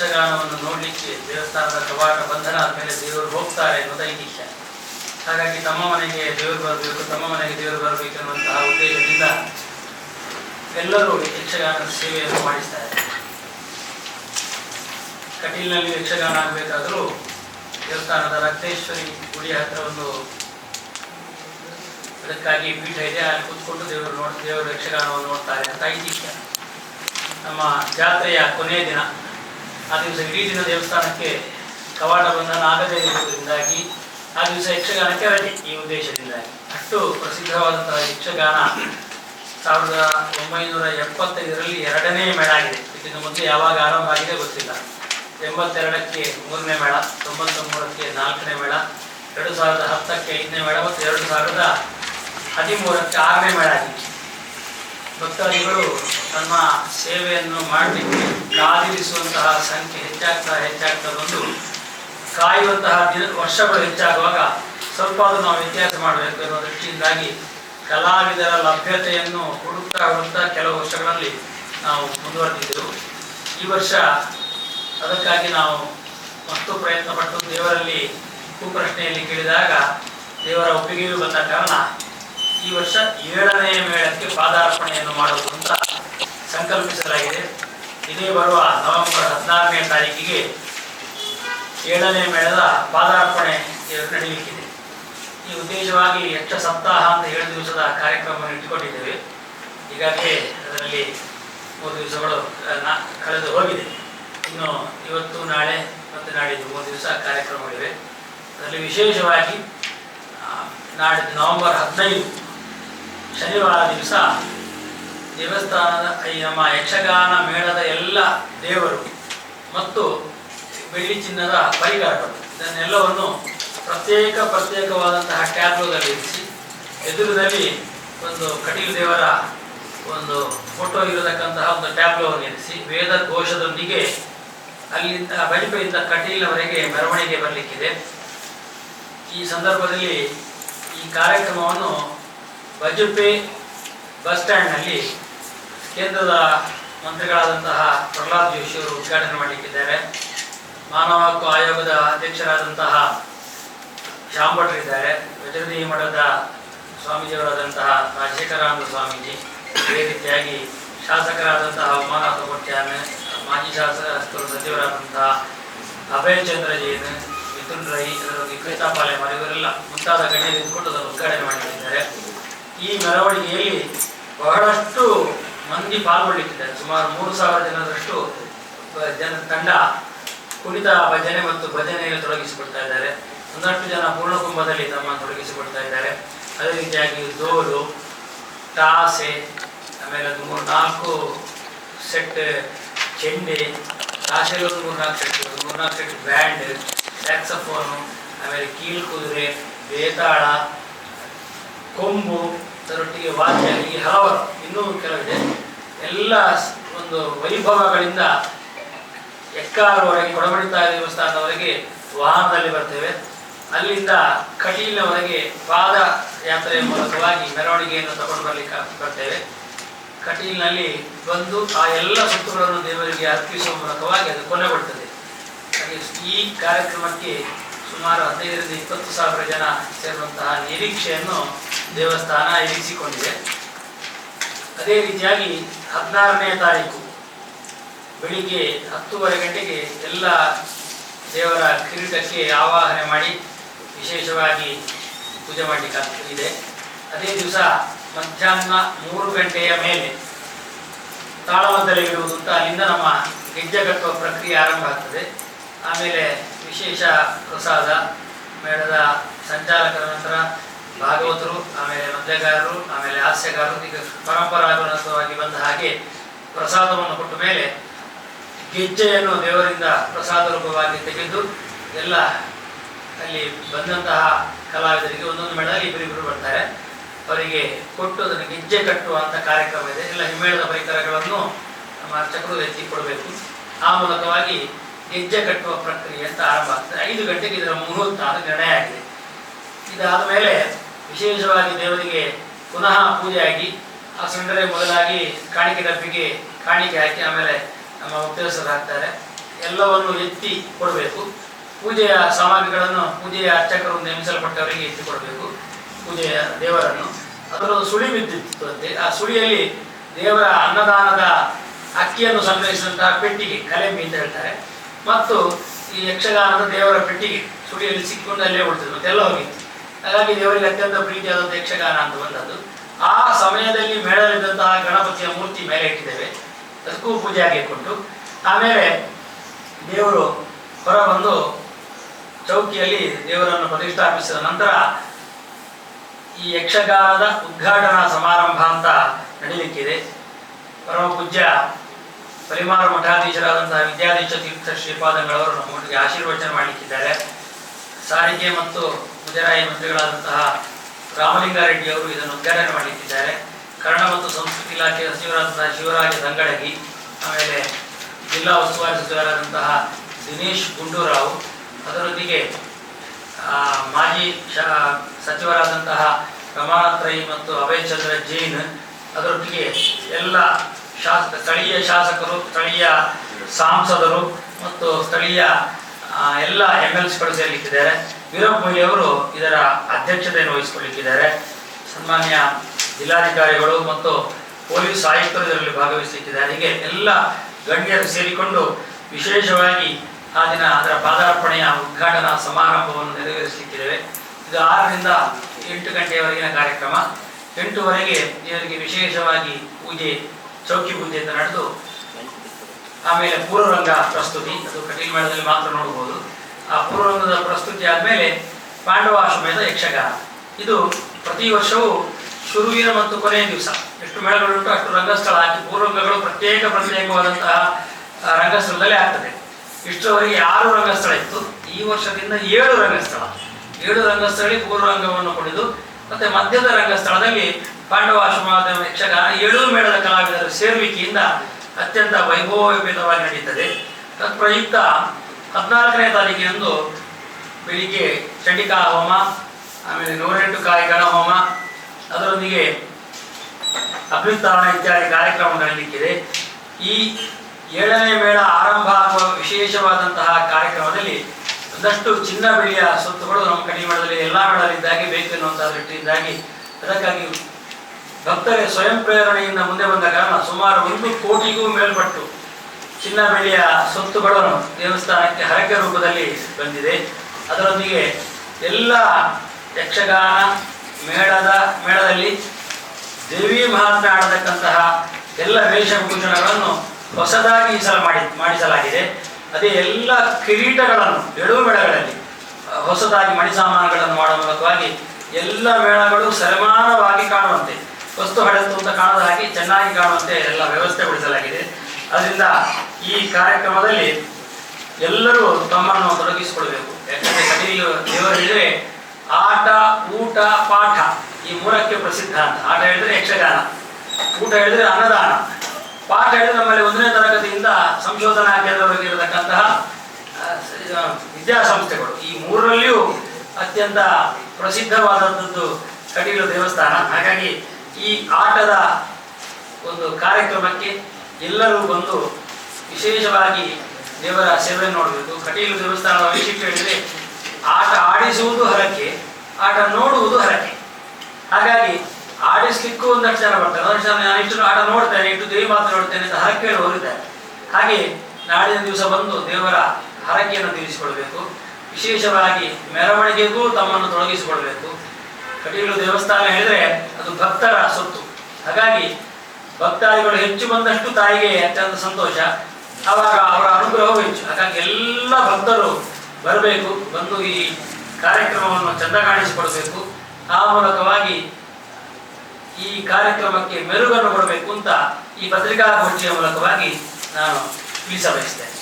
ಯಕ್ಷಗಾನವನ್ನು ನೋಡಲಿಕ್ಕೆ ದೇವಸ್ಥಾನದ ಕವಾಟ ಬಂಧನ ಆದಮೇಲೆ ದೇವರು ಹೋಗ್ತಾರೆ ಅನ್ನೋದು ಐತಿಹ್ಯ. ಹಾಗಾಗಿ ತಮ್ಮ ಮನೆಗೆ ದೇವರು ಬರಬೇಕು, ತಮ್ಮ ಮನೆಗೆ ದೇವರು ಬರಬೇಕು ಅನ್ನುವಂತಹ ಉದ್ದೇಶದಿಂದ ಎಲ್ಲರೂ ಯಕ್ಷಗಾನದ ಸೇವೆಯನ್ನು ಮಾಡಿಸ್ತಾರೆ. ಕಟೀಲಿನಲ್ಲಿ ಯಕ್ಷಗಾನ ಆಗಬೇಕಾದರೂ ದೇವಸ್ಥಾನದ ರಕ್ತೇಶ್ವರಿ ಗುಡಿ ಹತ್ರ ಒಂದು ಅದಕ್ಕಾಗಿ ಪೀಠ ಇದೆ, ಅಲ್ಲಿ ಕೂತ್ಕೊಂಡು ದೇವರು ನೋಡ್, ದೇವರು ಯಕ್ಷಗಾನವನ್ನು ನೋಡ್ತಾರೆ ಅಂತ ಐತಿಹ್ಯ. ನಮ್ಮ ಜಾತ್ರೆಯ ಕೊನೆಯ ದಿನ. ಆ ದಿವಸ ಇಡೀ ದಿನ ದೇವಸ್ಥಾನಕ್ಕೆ ಕವಾಟವನ್ನು ನಾಗದೇ ಇರುವುದರಿಂದಾಗಿ ಆ ದಿವಸ ಯಕ್ಷಗಾನಕ್ಕೆ ರಜೆ ಈ ಉದ್ದೇಶದಿಂದಾಗಿ. ಅಷ್ಟು ಪ್ರಸಿದ್ಧವಾದಂತಹ ಯಕ್ಷಗಾನ ಸಾವಿರದ ಒಂಬೈನೂರ ಎಪ್ಪತ್ತೈದರಲ್ಲಿ ಎರಡನೇ ಮೇಳ ಆಗಿದೆ. ಇದನ್ನು ಮೊದಲು ಯಾವಾಗ ಆರಂಭ ಆಗಿದೆ ಗೊತ್ತಿಲ್ಲ. ಎಂಬತ್ತೆರಡಕ್ಕೆ ಮೂರನೇ ಮೇಳ ತೊಂಬತ್ತ ಮೂರಕ್ಕೆ ನಾಲ್ಕನೇ ಮೇಳ, ಎರಡು ಸಾವಿರದ ಹತ್ತಕ್ಕೆ ಐದನೇ ಮೇಳ ಮತ್ತು ಎರಡು ಸಾವಿರದ ಹದಿಮೂರಕ್ಕೆ ಆರನೇ ಮೇಳ ಆಗಿದೆ. ಭಕ್ತಾದಿಗಳು ತಮ್ಮ ಸೇವೆಯನ್ನು ಮಾಡಲಿಕ್ಕೆ ಕಾದಿರಿಸುವಂತಹ ಸಂಖ್ಯೆ ಹೆಚ್ಚಾಗ್ತಾ ಹೆಚ್ಚಾಗ್ತಾ ಬಂದು ಕಾಯುವಂತಹ ದಿನ ವರ್ಷಗಳು ಹೆಚ್ಚಾಗುವಾಗ ಸ್ವಲ್ಪ ಅದು ನಾವು ವ್ಯತ್ಯಾಸ ಮಾಡಬೇಕು ಅನ್ನೋ ದೃಷ್ಟಿಯಿಂದಾಗಿ ಕಲಾವಿದರ ಲಭ್ಯತೆಯನ್ನು ಹುಡುಕ್ತಾ ಹುಡುಕ್ತಾ ಕೆಲವು ವರ್ಷಗಳಲ್ಲಿ ನಾವು ಮುಂದುವರೆದಿದ್ದೆವು. ಈ ವರ್ಷ ಅದಕ್ಕಾಗಿ ನಾವು ಮತ್ತು ಪ್ರಯತ್ನ ಪಟ್ಟು ದೇವರಲ್ಲಿ ಕುಪ್ರಶ್ನೆಯಲ್ಲಿ ಕೇಳಿದಾಗ ದೇವರ ಒಪ್ಪಿಗೆಯೂ ಬಂದ ಕಾರಣ ಈ ವರ್ಷ ಏಳನೆಯ ಮೇಳಕ್ಕೆ ಪಾದಾರ್ಪಣೆಯನ್ನು ಮಾಡುವುದು ಅಂತ ಸಂಕಲ್ಪಿಸಲಾಗಿದೆ. ಇದೇ ಬರುವ ನವೆಂಬರ್ ಹದಿನಾರನೇ ತಾರೀಕಿಗೆ ಏಳನೇ ಮೇಳದ ಪಾದಾರ್ಪಣೆ ನಡೆಯಲಿಕ್ಕಿದೆ. ಈ ಉದ್ದೇಶವಾಗಿ ಯಕ್ಷ ಸಪ್ತಾಹ ಅಂತ ಏಳು ದಿವಸದ ಕಾರ್ಯಕ್ರಮವನ್ನು ಇಟ್ಟುಕೊಂಡಿದ್ದೇವೆ. ಈಗಾಗಲೇ ಅದರಲ್ಲಿ ಮೂರು ದಿವಸಗಳು ಕಳೆದು ಹೋಗಿದೆ. ಇನ್ನು ಇವತ್ತು, ನಾಳೆ ಮತ್ತು ನಾಡಿದ್ದು ಮೂರು ದಿವಸ ಕಾರ್ಯಕ್ರಮಗಳಿವೆ. ಅದರಲ್ಲಿ ವಿಶೇಷವಾಗಿ ನಾಡಿದ್ದು ನವೆಂಬರ್ ಹದಿನೈದು, ಶನಿವಾರ ದಿವಸ ದೇವಸ್ಥಾನದ ನಮ್ಮ ಯಕ್ಷಗಾನ ಮೇಳದ ಎಲ್ಲ ದೇವರು ಮತ್ತು ಬೆಳ್ಳಿ ಚಿನ್ನದ ಪರಿಕರಗಳು ಇದನ್ನೆಲ್ಲವನ್ನು ಪ್ರತ್ಯೇಕ ಪ್ರತ್ಯೇಕವಾದಂತಹ ಟ್ಯಾಬ್ಲೋದಲ್ಲಿ ಇರಿಸಿ ಎದುರಿನಲ್ಲಿ ಒಂದು ಕಟೀಲ್ ದೇವರ ಒಂದು ಫೋಟೋ ಇರತಕ್ಕಂತಹ ಒಂದು ಟ್ಯಾಬ್ಲೋವನ್ನು ಇರಿಸಿ, ವೇದ ಘೋಷದೊಂದಿಗೆ ಅಲ್ಲಿಂದ ಬಳಿಪೆಯಿಂದ ಕಟೀಲವರೆಗೆ ಮೆರವಣಿಗೆ ಬರಲಿಕ್ಕಿದೆ. ಈ ಸಂದರ್ಭದಲ್ಲಿ ಈ ಕಾರ್ಯಕ್ರಮವನ್ನು ಬಜುಪೆ ಬಸ್ ಸ್ಟ್ಯಾಂಡ್ನಲ್ಲಿ ಕೇಂದ್ರದ ಮಂತ್ರಿಗಳಾದಂತಹ ಪ್ರಹ್ಲಾದ್ ಜೋಶಿ ಅವರು ಉದ್ಘಾಟನೆ ಮಾಡಲಿಕ್ಕಿದ್ದಾರೆ ಮಾನವ ಹಕ್ಕು ಆಯೋಗದ ಅಧ್ಯಕ್ಷರಾದಂತಹ ಶ್ಯಾಮ್ ಭಟ್ರಿದ್ದಾರೆ ವಜ್ರದೇವಿ ಮಠದ ಸ್ವಾಮೀಜಿಯವರಾದಂತಹ ರಾಜಶೇಖರಾನಂದ ಸ್ವಾಮೀಜಿ, ಅದೇ ರೀತಿಯಾಗಿ ಶಾಸಕರಾದಂತಹ ಉಮಾನಾಥ ಕೊಟ್ಯಾನ್, ಮಾಜಿ ಶಾಸಕರು ಸಚಿವರಾದಂತಹ ಅಭಯ್ ಚಂದ್ರ ಜೈನ್, ಮಿಥುನ್ ರೈ, ಅದರೊಂದಿಗೆ ಕವಿತಾ ಪಾಲೆಮಾರ್ ಇವರೆಲ್ಲ ಮುಂತಾದ ಗಣ್ಯರು ಇದ್ದುಕೊಂಡು ಉದ್ಘಾಟನೆ ಮಾಡಿದ್ದಾರೆ ಈ ಮೆರವಣಿಗೆಯಲ್ಲಿ ಬಹಳಷ್ಟು ಮಂದಿ ಪಾಲ್ಗೊಳ್ಳುತ್ತಿದ್ದಾರೆ ಸುಮಾರು ಮೂರು ಸಾವಿರ ಜನರಷ್ಟು ಜನ ತಂಡ ಕುಣಿತ ಭಜನೆ ಮತ್ತು ಭಜನೆಯಲ್ಲಿ ತೊಡಗಿಸಿಕೊಳ್ತಾ ಇದ್ದಾರೆ. ಒಂದಷ್ಟು ಜನ ಪೂರ್ಣಕುಂಭದಲ್ಲಿ ತಮ್ಮ ತೊಡಗಿಸಿಕೊಳ್ತಾ ಇದ್ದಾರೆ. ಅದೇ ರೀತಿಯಾಗಿ ದೋಲು ತಾಸೆ ಆಮೇಲೆ ಒಂದು ಮೂರು ನಾಲ್ಕು ಸೆಟ್ ಚೆಂಡೆ ಟಾಸೆಗೆ ಒಂದು ಮೂರು ನಾಲ್ಕು ಸೆಟ್, ಒಂದು ಮೂರು ನಾಲ್ಕು ಸೆಟ್ ಬ್ಯಾಂಡ್, ಸ್ಯಾಕ್ಸಫೋನು, ಆಮೇಲೆ ಕೀಲು ಕುದುರೆ ಬೇತಾಳ, ಕೊಂಬು ಅದರೊಟ್ಟಿಗೆ ವಾಚ್ಯ ಈ ಹಲವಾರು, ಇನ್ನೂ ಕೆಲವಿದೆ. ಎಲ್ಲ ಒಂದು ವೈಭವಗಳಿಂದ ಎಕ್ಕಾರವರೆಗೆ ಕೊಡಮಣಿತಾಯ ದೇವಸ್ಥಾನದವರೆಗೆ ವಾಹನದಲ್ಲಿ ಬರ್ತೇವೆ. ಅಲ್ಲಿಂದ ಕಟೀಲಿನವರೆಗೆ ಪಾದ ಯಾತ್ರೆಯ ಮೂಲಕವಾಗಿ ಮೆರವಣಿಗೆಯನ್ನು ತಗೊಂಡು ಬರಲಿಕ್ಕೆ ಬರ್ತೇವೆ. ಕಟೀಲಿನಲ್ಲಿ ಬಂದು ಆ ಎಲ್ಲ ಸುತ್ತುಗಳನ್ನು ದೇವರಿಗೆ ಅರ್ಪಿಸುವ ಮೂಲಕವಾಗಿ ಅದು ಕೊನೆಗೊಳ್ತದೆ. ಹಾಗೆ ಈ ಕಾರ್ಯಕ್ರಮಕ್ಕೆ ಸುಮಾರು ಹದಿನೈದರಿಂದ ಇಪ್ಪತ್ತು ಸಾವಿರ ಜನ ಸೇರುವಂತಹ ನಿರೀಕ್ಷೆಯನ್ನು ದೇವಸ್ಥಾನ ಇರಿಸಿಕೊಂಡಿದೆ. ಅದೇ ರೀತಿಯಾಗಿ ಹದಿನಾರನೇ ತಾರೀಕು ಬೆಳಿಗ್ಗೆ ಹತ್ತೂವರೆ ಗಂಟೆಗೆ ಎಲ್ಲ ದೇವರ ಕಿರೀಟಕ್ಕೆ ಆವಾಹನೆ ಮಾಡಿ ವಿಶೇಷವಾಗಿ ಪೂಜೆ ಮಾಡಲಿಕ್ಕೆ ಇದೆ. ಅದೇ ದಿವಸ ಮಧ್ಯಾಹ್ನ ಮೂರು ಗಂಟೆಯ ಮೇಲೆ ತಾಳಮದ್ದಲೆ ಇಡುವುದು ಅಂತ ಅಲ್ಲಿಂದ ನಮ್ಮ ಗೆಜ್ಜೆ ಕಟ್ಟುವ ಪ್ರಕ್ರಿಯೆ ಆರಂಭ ಆಗ್ತದೆ. ಆಮೇಲೆ ವಿಶೇಷ ಪ್ರಸಾದ, ಮೇಳದ ಸಂಚಾಲಕರ ನಂತರ ಭಾಗವತರು, ಆಮೇಲೆ ಮದ್ಯಗಾರರು ಆಮೇಲೆ ಹಾಸ್ಯಗಾರರು ಈಗ ಪರಂಪರಾಗತವಾಗಿ ಬಂದ ಹಾಗೆ ಪ್ರಸಾದವನ್ನು ಕೊಟ್ಟ ಮೇಲೆ ಗೆಜ್ಜೆಯನ್ನು ದೇವರಿಂದ ಪ್ರಸಾದ ರೂಪವಾಗಿ ತೆಗೆದು ಎಲ್ಲ ಅಲ್ಲಿ ಬಂದಂತಹ ಕಲಾವಿದರಿಗೆ ಒಂದೊಂದು ಮೇಳದಲ್ಲಿ ಇಬ್ಬರಿಬ್ಬರು ಬರ್ತಾರೆ. ಅವರಿಗೆ ಕೊಟ್ಟು ಅದನ್ನು ಗೆಜ್ಜೆ ಕಟ್ಟುವಂಥ ಕಾರ್ಯಕ್ರಮ ಇದೆ. ಎಲ್ಲ ಹಿಮ್ಮೇಳದ ಪರಿಕರಗಳನ್ನು ನಮ್ಮ ಅರ್ಚಕರು ಎತ್ತಿ ಕೊಡಬೇಕು. ಆ ಮೂಲಕವಾಗಿ ಗೆಜ್ಜೆ ಕಟ್ಟುವ ಪ್ರಕ್ರಿಯೆ ಅಂತ ಆರಂಭ ಆಗ್ತದೆ. ಐದು ಗಂಟೆಗೆ ಇದರ ಮುಹೂರ್ತ ಅದು ನಿರ್ಣಯ ಆಗಿದೆ. ಇದಾದ ಮೇಲೆ ವಿಶೇಷವಾಗಿ ದೇವರಿಗೆ ಪುನಃ ಪೂಜೆಯಾಗಿ, ಆ ಸಂಡರೆ ಮೊದಲಾಗಿ ಕಾಣಿಕೆ ಡಬ್ಬಿಗೆ ಕಾಣಿಕೆ ಹಾಕಿ ಆಮೇಲೆ ನಮ್ಮ ಉಪಯೋಗಿಸಲು ಹಾಕ್ತಾರೆ. ಎಲ್ಲವನ್ನು ಎತ್ತಿ ಕೊಡಬೇಕು. ಪೂಜೆಯ ಸಾಮಗ್ರಿಗಳನ್ನು ಪೂಜೆಯ ಅರ್ಚಕರು ನೇಮಿಸಲ್ಪಟ್ಟವರಿಗೆ ಎತ್ತಿ ಕೊಡಬೇಕು, ಪೂಜೆಯ ದೇವರನ್ನು. ಅದರ ಸುಳಿ ಬಿದ್ದಿತ್ತು ಅಂತೆ. ಆ ಸುಳಿಯಲ್ಲಿ ದೇವರ ಅನ್ನದಾನದ ಅಕ್ಕಿಯನ್ನು ಸಂಗ್ರಹಿಸಿದಂತಹ ಪೆಟ್ಟಿಗೆ ಕಲೆಮಿ ಅಂತ ಹೇಳ್ತಾರೆ. ಮತ್ತು ಈ ಯಕ್ಷಗಾನದ ದೇವರ ಪೆಟ್ಟಿಗೆ ಸುಳಿಯಲ್ಲಿ ಸಿಕ್ಕೊಂಡು ಅಲ್ಲೇ ಉಳಿತದೆ ಮತ್ತೆಲ್ಲ ಹೋಗಿತ್ತು. ಹಾಗಾಗಿ ದೇವರಿಗೆ ಅತ್ಯಂತ ಪ್ರೀತಿಯಾದಂಥ ಯಕ್ಷಗಾನ ಅಂತ ಬಂದದ್ದು. ಆ ಸಮಯದಲ್ಲಿ ಮೇಳಲಿದ್ದಂತಹ ಗಣಪತಿಯ ಮೂರ್ತಿ ಮೇಲೆ ಇಟ್ಟಿದ್ದೇವೆ. ಅದಕ್ಕೂ ಪೂಜೆ ಆಗಿಕೊಂಡು. ಆಮೇಲೆ ದೇವರು ಹೊರಬಂದು ಚೌಕಿಯಲ್ಲಿ ದೇವರನ್ನು ಪ್ರತಿಷ್ಠಾಪಿಸಿದ ನಂತರ ಈ ಯಕ್ಷಗಾನದ ಉದ್ಘಾಟನಾ ಸಮಾರಂಭ ಅಂತ ನಡೀಲಿಕ್ಕಿದೆ. ಪರಮ ಪೂಜ್ಯ ಪರಿಮಾರ ಮಠಾಧೀಶರಾದಂತಹ ವಿದ್ಯಾಧೀಶ ತೀರ್ಥ ಶ್ರೀಪಾದಂಗಳವರು ನಮ್ಮೊಟ್ಟಿಗೆ ಆಶೀರ್ವಚನ ಮಾಡಲಿಕ್ಕಿದ್ದಾರೆ. ಸಾರಿಗೆ ಮತ್ತು ಮುಜರಾಯಿ ಮಂತ್ರಿಗಳಾದಂತಹ ರಾಮಲಿಂಗಾರೆಡ್ಡಿ ಅವರು ಇದನ್ನು ಉದ್ಘಾಟನೆ ಮಾಡಲಿಕ್ಕಿದ್ದಾರೆ ಕನ್ನಡ ಮತ್ತು ಸಂಸ್ಕೃತಿ ಇಲಾಖೆ ಸಚಿವರಾದಂತಹ ಶಿವರಾಜ ದಂಗಡಗಿ ಆಮೇಲೆ ಜಿಲ್ಲಾ ಉಸ್ತುವಾರಿ ಸಚಿವರಾದಂತಹ ದಿನೇಶ್ ಗುಂಡೂರಾವ್, ಅದರೊಂದಿಗೆ ಮಾಜಿ ಸಚಿವರಾದಂತಹ ರಮಾನಾಥ್ ರೈ ಮತ್ತು ಅಭಯ್ ಚಂದ್ರ ಜೈನ್, ಅದರೊಟ್ಟಿಗೆ ಎಲ್ಲ ಶಾಸಕ, ಸ್ಥಳೀಯ ಶಾಸಕರು, ಸ್ಥಳೀಯ ಸಾಂಸದರು ಮತ್ತು ಸ್ಥಳೀಯ ಎಲ್ಲ ಎಂ ಎಲ್ ಸಿಗಳು ಸೇರಲಿಕ್ಕಿದ್ದಾರೆ. ವೀರಪ್ಪ ಮೊಯ್ಲಿ ಅವರು ಇದರ ಅಧ್ಯಕ್ಷತೆಯನ್ನು ವಹಿಸಿಕೊಳ್ಳಿಕ್ಕಿದ್ದಾರೆ ಸನ್ಮಾನ್ಯ ಜಿಲ್ಲಾಧಿಕಾರಿಗಳು ಮತ್ತು ಪೊಲೀಸ್ ಆಯುಕ್ತರು ಇದರಲ್ಲಿ ಭಾಗವಹಿಸಲಿಕ್ಕಿದ್ದಾರೆ. ಹೀಗೆ ಎಲ್ಲ ಗಣ್ಯರು ಸೇರಿಕೊಂಡು ವಿಶೇಷವಾಗಿ ಆ ದಿನ ಅದರ ಪಾದಾರ್ಪಣೆಯ ಉದ್ಘಾಟನಾ ಸಮಾರಂಭವನ್ನು ನೆರವೇರಿಸಲಿಕ್ಕಿದ್ದೇವೆ. ಇದು ಆರರಿಂದ ಎಂಟು ಗಂಟೆಯವರೆಗಿನ ಕಾರ್ಯಕ್ರಮ. ಎಂಟುವರೆಗೆ ಇವರಿಗೆ ವಿಶೇಷವಾಗಿ ಪೂಜೆ, ಚೌಕಿ ಪೂಜೆಯಿಂದ ನಡೆದು ಆಮೇಲೆ ಪೂರ್ವರಂಗ ಪ್ರಸ್ತುತಿ, ಅದು ಕಟೀಲ್ ಮೇಳದಲ್ಲಿ ಮಾತ್ರ ನೋಡಬಹುದು. ಆ ಪೂರ್ವರಂಗದ ಪ್ರಸ್ತುತಿ ಆದಮೇಲೆ ಪಾಂಡವಾಶ್ರಮದ ಯಕ್ಷಗಾನ. ಇದು ಪ್ರತಿ ವರ್ಷವೂ ಶುರುವಿನ ಮತ್ತು ಕೊನೆಯ ದಿವಸ. ಎಷ್ಟು ಮೇಳಗಳುಂಟು ಅಷ್ಟು ರಂಗಸ್ಥಳ ಹಾಕಿ ಪೂರ್ವರಂಗಗಳು ಪ್ರತ್ಯೇಕ ಪ್ರತ್ಯೇಕವಾದಂತಹ ರಂಗಸ್ಥಳದಲ್ಲಿ ಆಗ್ತದೆ. ಇಷ್ಟರವರೆಗೆ ಆರು ರಂಗಸ್ಥಳ ಇತ್ತು. ಈ ವರ್ಷದಿಂದ ಏಳು ರಂಗಸ್ಥಳ. ಏಳು ರಂಗಸ್ಥಳಕ್ಕೆ ಪೂರ್ವರಂಗವನ್ನು ಕೊಡಿದು ಮತ್ತೆ ಮಧ್ಯದ ರಂಗಸ್ಥಳದಲ್ಲಿ ಪಾಂಡವಾಶ್ರಮದ ಯಕ್ಷಗಾನ, ಏಳು ಮೇಳದ ಕಲಾವಿದರ ಸೇರುವಿಕೆಯಿಂದ ಅತ್ಯಂತ ವೈಭವೋಪೇತವಾಗಿ ನಡೀತದೆ. ತತ್ಪ್ರಯುಕ್ತ ಹದಿನಾಲ್ಕನೇ ತಾರೀಕಿನಂದು ಬೆಳಿಗ್ಗೆ ಚಂಡಿಕಾ ಹೋಮ, ಆಮೇಲೆ ನೂರೆಂಟು ಕಾಯಿ ಗಣ ಹೋಮ, ಅದರೊಂದಿಗೆ ಅಭ್ಯುತ್ಥಾನ ಇತ್ಯಾದಿ ಕಾರ್ಯಕ್ರಮ ನಡೆಯಲಿಕ್ಕಿದೆ ಈ ಏಳನೇ ಮೇಳ ಆರಂಭ ಆಗುವ ವಿಶೇಷವಾದಂತಹ ಕಾರ್ಯಕ್ರಮದಲ್ಲಿ ಒಂದಷ್ಟು ಚಿನ್ನ ಬೆಳ್ಳಿಯ ಸ್ವತ್ತುಗಳು ನಮ್ಮ ಕಡಿಮೆ ಎಲ್ಲ ಮೇಳದಲ್ಲಿದ್ದಾಗಿ ಬೇಕು ಎನ್ನುವಂತಹ ದೃಷ್ಟಿಯಿಂದಾಗಿ ಅದಕ್ಕಾಗಿ ಭಕ್ತರೇ ಸ್ವಯಂ ಪ್ರೇರಣೆಯಿಂದ ಮುಂದೆ ಬಂದ ಕಾರಣ ಸುಮಾರು ಒಂದು ಕೋಟಿಗೂ ಮೇಲ್ಪಟ್ಟು ಚಿನ್ನ ಬೆಳ್ಳಿಯ ಸೊತ್ತುಗಳನ್ನು ದೇವಸ್ಥಾನಕ್ಕೆ ಹರಕೆ ರೂಪದಲ್ಲಿ ಬಂದಿದೆ. ಅದರೊಂದಿಗೆ ಎಲ್ಲ ಯಕ್ಷಗಾನ ಮೇಳದ ಮೇಳದಲ್ಲಿ ದೇವಿ ಮಹಾತ್ಮೆ ಆಡತಕ್ಕಂತಹ ಎಲ್ಲ ವೇಷಭೂಷಣಗಳನ್ನು ಹೊಸದಾಗಿ ಈ ಸಲ ಮಾಡಿ ಮಾಡಿಸಲಾಗಿದೆ. ಅದೇ ಎಲ್ಲ ಕಿರೀಟಗಳನ್ನು ಏಳು ಮೇಳಗಳಲ್ಲಿ ಹೊಸದಾಗಿ ಮಣಿ ಸಾಮಾನುಗಳನ್ನು ಮಾಡುವ ಮೂಲಕವಾಗಿ ಎಲ್ಲ ಮೇಳಗಳು ಸರಿಮಾನವಾಗಿ ಕಾಣುವಂತೆ ವಸ್ತು ಹಳೆತು ಅಂತ ಕಾಣದ ಹಾಗೆ ಚೆನ್ನಾಗಿ ಕಾಣುವಂತೆ ಎಲ್ಲ ವ್ಯವಸ್ಥೆಗೊಳಿಸಲಾಗಿದೆ. ಅದರಿಂದ ಈ ಕಾರ್ಯಕ್ರಮದಲ್ಲಿ ಎಲ್ಲರೂ ತಮ್ಮನ್ನು ತೊಡಗಿಸಿಕೊಳ್ಬೇಕು. ಯಾಕಂದ್ರೆ ಕಟೀಲು ದೇವರು ಹೇಳಿದ್ರೆ ಆಟ, ಊಟ, ಪಾಠ ಈ ಮೂರಕ್ಕೆ ಪ್ರಸಿದ್ಧ ಅಂತ. ಆಟ ಹೇಳಿದ್ರೆ ಯಕ್ಷಗಾನ, ಊಟ ಹೇಳಿದ್ರೆ ಅನ್ನದಾನ. ಪಾಠ ಹೇಳಿದ್ರೆ ನಮ್ಮಲ್ಲಿ ಒಂದನೇ ತರಗತಿಯಿಂದ ಸಂಶೋಧನಾ ಕೇಂದ್ರವರೆಗೆ ಇರತಕ್ಕಂತಹ ವಿದ್ಯಾಸಂಸ್ಥೆಗಳು. ಈ ಮೂರರಲ್ಲಿಯೂ ಅತ್ಯಂತ ಪ್ರಸಿದ್ಧವಾದಂಥದ್ದು ಕಟೀಲು ದೇವಸ್ಥಾನ. ಹಾಗಾಗಿ ಈ ಆಟದ ಒಂದು ಕಾರ್ಯಕ್ರಮಕ್ಕೆ ಎಲ್ಲರೂ ಬಂದು ವಿಶೇಷವಾಗಿ ದೇವರ ಸೇವೆ ನೋಡಬೇಕು. ಕಟೀಲು ದೇವಸ್ಥಾನದ ವೈಶಿಷ್ಟ್ಯ ಹೇಳಿದರೆ ಆಟ ಆಡಿಸುವುದು ಹರಕೆ, ಆಟ ನೋಡುವುದು ಹರಕೆ. ಹಾಗಾಗಿ ಆಡಿಸ್ಲಿಕ್ಕೂ ಒಂದಷ್ಟು ಜನ ಬರ್ತಾರೆ ಒಂದಷ್ಟು ಜನ ನಾನು ಇಷ್ಟು ಆಟ ನೋಡ್ತೇನೆ ಇಟ್ಟು ದೇವಿ ಮಾತ್ರ ನೋಡ್ತೇನೆ ಅಂತ ಹರಕೆ ಹೋಗಿದ್ದಾರೆ ಹಾಗೆ ನಾಳಿನ ದಿವಸ ಬಂದು ದೇವರ ಹರಕೆಯನ್ನು ತೀರಿಸಿಕೊಳ್ಬೇಕು ವಿಶೇಷವಾಗಿ ಮೆರವಣಿಗೆಗೂ ತಮ್ಮನ್ನು ತೊಡಗಿಸಿಕೊಳ್ಬೇಕು ಕಟೀಲು ದೇವಸ್ಥಾನ ಹೇಳಿದ್ರೆ ಅದು ಭಕ್ತರ ಸೊತ್ತು. ಹಾಗಾಗಿ ಭಕ್ತಾದಿಗಳು ಹೆಚ್ಚು ಬಂದಷ್ಟು ತಾಯಿಗೆ ಅತ್ಯಂತ ಸಂತೋಷ. ಆವಾಗ ಅವರ ಅನುಗ್ರಹವೂ ಹೆಚ್ಚು. ಹಾಗಾಗಿ ಎಲ್ಲ ಭಕ್ತರು ಬರಬೇಕು, ಬಂದು ಈ ಕಾರ್ಯಕ್ರಮವನ್ನು ಚಂದ ಕಾಣಿಸಿಕೊಡಬೇಕು ಆ ಮೂಲಕವಾಗಿ ಈ ಕಾರ್ಯಕ್ರಮಕ್ಕೆ ಮೆರುಗನ್ನು ಕೊಡಬೇಕು ಅಂತ ಈ ಪತ್ರಿಕಾಗೋಷ್ಠಿಯ ಮೂಲಕವಾಗಿ ನಾನು ತಿಳಿಸಬಯಸ್ತೇನೆ.